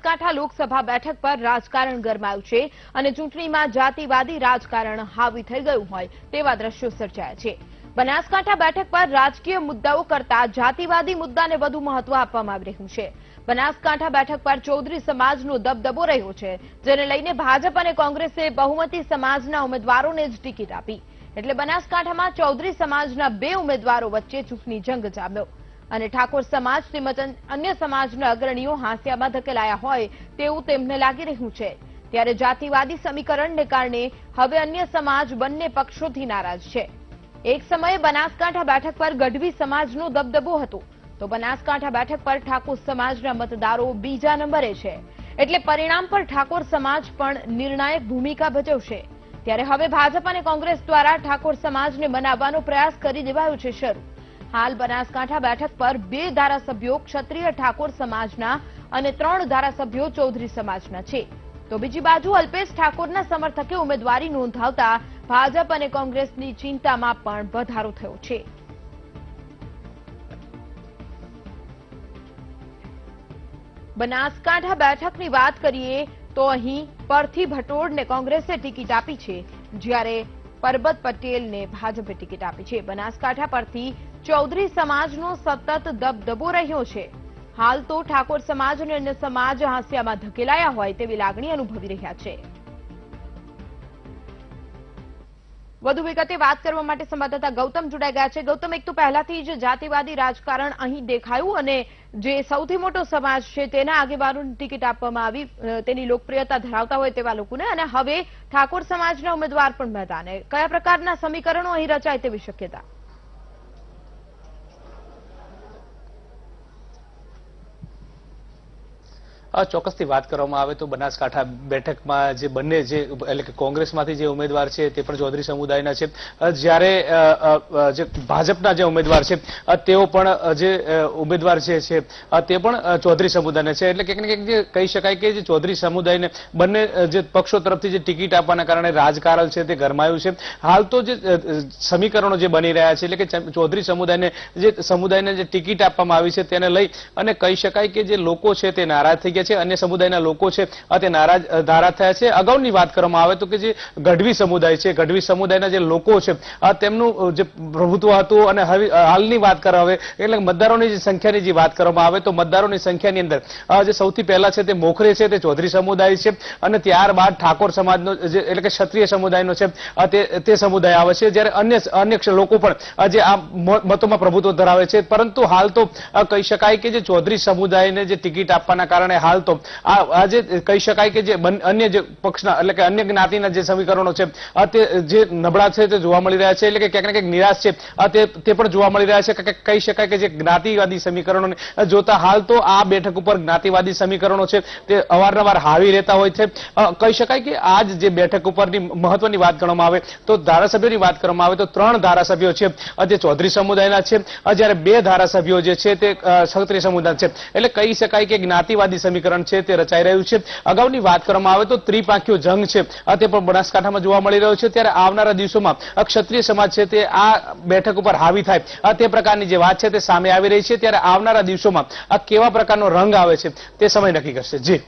બનાસકાંઠા લોકસભા બેઠક પર રાજકારણ ગરમાયું છે અને ચૂંટણીમાં જાતિવાદી રાજકારણ હાવી થઈ ગયું હોય તેવા દ્રશ્યો સર્જાયા છે. બનાસકાંઠા બેઠક પર રાજકીય મુદ્દાઓ કરતા જાતિવાદી મુદ્દાને વધુ મહત્વ આપવામાં આવી રહ્યું છે. બનાસકાંઠા બેઠક પર ચૌધરી સમાજનો દબદબો રહ્યો છે, જેને લઈને ભાજપ અને કોંગ્રેસે બહુમતી સમાજના ઉમેદવારોને જ ટિકિટ આપી. એટલે બનાસકાંઠામાં ચૌધરી સમાજના બે ઉમેદવારો વચ્ચે ચૂંટણી જંગ જામ્યો. અને ઠાકોર સમાજ તેમજ અન્ય સમાજના અગ્રણીઓ હાંસિયામાં ધકેલાયા હોય તેવું તેમને લાગી રહ્યું છે. ત્યારે જાતિવાદી સમીકરણને કારણે હવે અન્ય સમાજ બંને પક્ષોથી નારાજ છે. એક સમયે બનાસકાંઠા બેઠક પર ગઢવી સમાજનો દબદબો હતો. તો બનાસકાંઠા બેઠક પર ઠાકોર સમાજના મતદારો બીજા નંબરે છે. એટલે પરિણામ પર ઠાકોર સમાજ પણ નિર્ણાયક ભૂમિકા ભજવશે. ત્યારે હવે ભાજપ અને કોંગ્રેસ દ્વારા ઠાકોર સમાજને મનાવવાનો પ્રયાસ કરી દેવાયો છે શરૂ. હાલ બનાસકાંઠા બેઠક પર બે ધારાસભ્યો ક્ષત્રિય ઠાકોર સમાજના અને ત્રણ ધારાસભ્યો ચૌધરી સમાજના છે. તો બીજી બાજુ અલ્પેશ ઠાકોરના સમર્થકે ઉમેદવારી નોંધાવતા ભાજપ અને કોંગ્રેસની ચિંતામાં પણ વધારો થયો છે. બનાસકાંઠા બેઠકની વાત કરીએ તો અહીં પરથી ભટોળને કોંગ્રેસે ટિકિટ આપી છે, જ્યારે પરબત પટેલને ભાજપે ટિકિટ આપી છે. બનાસકાંઠા પરથી ચૌધરી સમાજનો સતત દબદબો રહ્યો છે. હાલ તો ઠાકોર સમાજ અને અન્ય સમાજ હાંસિયામાં ધકેલાયા હોય તેવી લાગણી અનુભવી રહ્યા છે. વધુ વિગતે વાત કરવા માટે સંવાદદાતા ગૌતમ જોડાઈ ગયા છે. ગૌતમ, એક તો પહેલાથી જ જાતિવાદી રાજકારણ અહીં દેખાયું અને જે સૌથી મોટો સમાજ છે તેના આગેવાનોની ટિકિટ આપવામાં આવી તેની લોકપ્રિયતા ધરાવતા હોય તેવા લોકોને. અને હવે ઠાકોર સમાજના ઉમેદવાર પણ મેદાને. કયા પ્રકારના સમીકરણો અહીં રચાય તેવી શક્યતા? ચોક્કસથી વાત કરવામાં આવે તો બનાસકાંઠા બેઠકમાં જે બંને જે એટલે કે કોંગ્રેસમાંથી જે ઉમેદવાર છે તે પણ ચૌધરી સમુદાયના છે. જ્યારે જે ભાજપના જે ઉમેદવાર છે તેઓ પણ જે ઉમેદવાર જે છે તે પણ ચૌધરી સમુદાયના છે. એટલે કંઈક ને કંઈક કહી શકાય કે જે ચૌધરી સમુદાયને બંને જે પક્ષો તરફથી જે ટિકિટ આપવાના કારણે રાજકારણ છે તે ગરમાયું છે. હાલ તો જે સમીકરણો જે બની રહ્યા છે, એટલે કે ચૌધરી સમુદાયને જે સમુદાયને જે ટિકિટ આપવામાં આવી છે તેને લઈ અને કહી શકાય કે જે લોકો છે તે નારાજ થઈ ગયા છે. અન્ય સમુદાયના લોકો છે તે નારાજ ધારા થયા છે. અગાઉની વાત કરવામાં આવે તો કે જે ગઢવી સમુદાય છે, ગઢવી સમુદાયના જે લોકો છે તેમનું જે પ્રભુત્વ હતું અને હાલની વાત કરવા એટલે મતદારોની જે સંખ્યાની જે વાત કરવામાં આવે તો મતદારોની સંખ્યાની અંદર જે સૌથી પહેલા છે તે મોખરે છે, તે ચૌધરી સમુદાય છે અને ત્યારબાદ ઠાકોર સમાજનો, જે, એટલે કે ક્ષત્રિય સમુદાયનો છે તે સમુદાય આવે છે. જ્યારે અન્ય અન્ય લોકો પણ જે આ મતોમાં પ્રભુત્વ ધરાવે છે. પરંતુ હાલ તો કહી શકાય કે જે ચૌધરી સમુદાયને જે ટિકિટ આપવાના કારણે હાલ તો આ કહી શકાય કે જે અન્ય જે પક્ષના, એટલે કે અન્ય જ્ઞાતિના જે સમીકરણો છે જે નબળા છે તે જોવા મળી રહ્યા છે, એટલે કે ક્યાંક ને નિરાશ છે તે પણ જોવા મળી રહ્યા છે. કહી શકાય કે જે જ્ઞાતિવાદી સમીકરણોને જોતા હાલ તો આ બેઠક ઉપર જ્ઞાતિવાદી સમીકરણો છે તે અવારનવાર હાવી રહેતા હોય છે. કહી શકાય કે આજ જે બેઠક ઉપરની મહત્વની વાત ગણવામાં આવે, તો ધારાસભ્યોની વાત કરવામાં આવે તો ત્રણ ધારાસભ્યો છે. જે ચૌધરી સમુદાયના છે જ્યારે બે ધારાસભ્યો જે છે તે ક્ષત્રિય સમુદાય છે. એટલે કહી શકાય કે જ્ઞાતિવાદી સમીકરણ છે તે રચાઈ રહ્યું છે. અગાઉની વાત કરવામાં આવે તો ત્રિપાંખીયો જંગ છે. તે પણ બનાસકાંઠામાં જોવા મળી રહ્યો છે. ત્યારે આવનારા દિવસોમાં ક્ષત્રિય સમાજ છે તે આ બેઠક ઉપર હાવી થાય. તે પ્રકારની જે વાત છે તે સામે આવી રહી છે. ત્યારે આવનારા દિવસોમાં આ કેવા પ્રકારનો રંગ આવે છે તે સમય નક્કી કરશે. જી.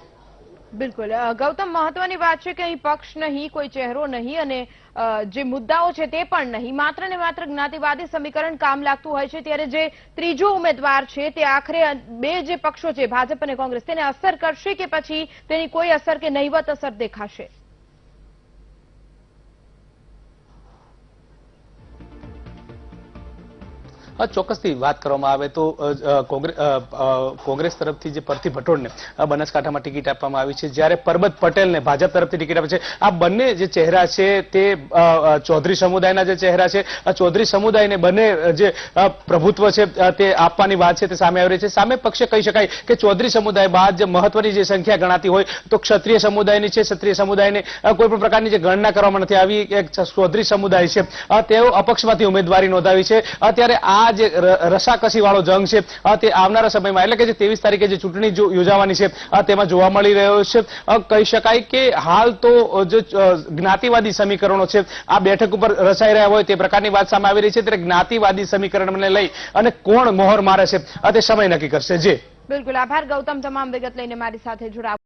બિલકુલ. ગૌતમ, મહત્વની વાત છે કે અહીં પક્ષ નહીં, કોઈ ચહેરો નહીં અને જે મુદ્દાઓ છે તે પણ નહીં. માત્ર ને માત્ર જ્ઞાતિવાદી સમીકરણ કામ લાગતું હોય છે ત્યારે જે ત્રીજો ઉમેદવાર છે તે આખરે બે જે પક્ષો છે, ભાજપ અને કોંગ્રેસ, તેને અસર કરશે કે પછી તેની કોઈ અસર કે નહીવત અસર દેખાશે? ચોક્કસથી વાત કરવામાં આવે તો કોંગ્રેસ તરફથી જે પરથી ભટોળને બનાસકાંઠામાં ટિકિટ આપવામાં આવી છે, જ્યારે પરબત પટેલને ભાજપ તરફથી ટિકિટ આપે છે. આ બંને જે ચહેરા છે તે ચૌધરી સમુદાયના જે ચહેરા છે, આ ચૌધરી સમુદાયને બંને જે પ્રભુત્વ છે તે આપવાની વાત છે તે સામે આવી રહી છે. સામે પક્ષે કહી શકાય કે ચૌધરી સમુદાય બાદ જે મહત્વની જે સંખ્યા ગણાતી હોય, તો ક્ષત્રિય સમુદાયની છે. ક્ષત્રિય સમુદાયને કોઈ પણ પ્રકારની જે ગણના કરવામાં નથી આવી, એક ચૌધરી સમુદાય છે. તેઓ અપક્ષમાંથી ઉમેદવારી નોંધાવી છે. અત્યારે આ જે રસાકસી વાળો જંગ છે તે આવનારા સમયમાં, એટલે કે જે ત્રેવીસ તારીખે જે ચૂંટણી યોજાવાની છે તેમાં જોવા મળી રહ્યો છે. કહી શકાય કે હાલ તો જે જ્ઞાતિવાદી સમીકરણો છે, આ બેઠક ઉપર રચાઈ રહ્યા હોય તે પ્રકારની વાત સામે આવી રહી છે, ત્યારે જ્ઞાતિવાદી સમીકરણને લઈ અને કોણ મોહર મારે છે તે સમય નક્કી કરશે. જે બિલકુલ. આભાર, ગૌતમ, તમામ વિગત લઈને મારી સાથે જોડાવા